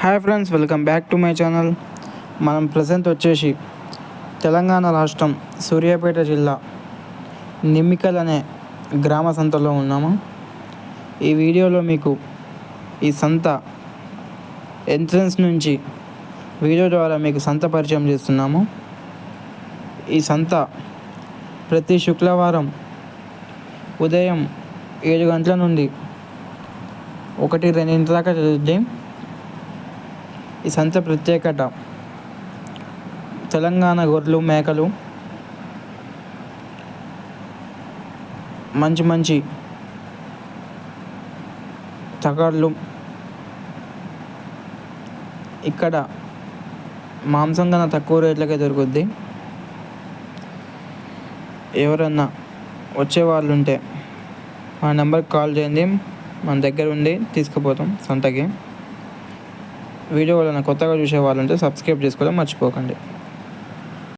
Hi friends welcome back to my channel మనం present వచ్చేసి తెలంగాణ రాష్ట్రం సూర్యాపేట జిల్లా నిమ్మికల్ అనే గ్రామ సంతలో ఉన్నాము? ఈ వీడియోలో మీకు ఈ సంత ఎంట్రన్స్ నుంచి వీడియో ద్వారా మీకు సంత పరిచయం చేస్తున్నాము. ఈ సంత ప్రతి శుక్రవారం ఉదయం ఏడు గంటల నుండి ఒకటి రెండింటి దాకా జరుగుద్ది. ఈ సంత ప్రత్యేకత. తెలంగాణ గొర్రెలు మేకలు మంచి మంచి తగర్లు ఇక్కడ మాంసం కన్నా తక్కువ రేట్లకే దొరుకుద్ది. ఎవరన్నా వచ్చే వాళ్ళు ఉంటే మా నెంబర్కి కాల్ చేయండి. మన దగ్గర ఉండి తీసుకుపోతాం సంతకి. వీడియో వలన కొత్తగా చూసే వాళ్ళు ఉంటే సబ్స్క్రైబ్ చేసుకోవడం మర్చిపోకండి.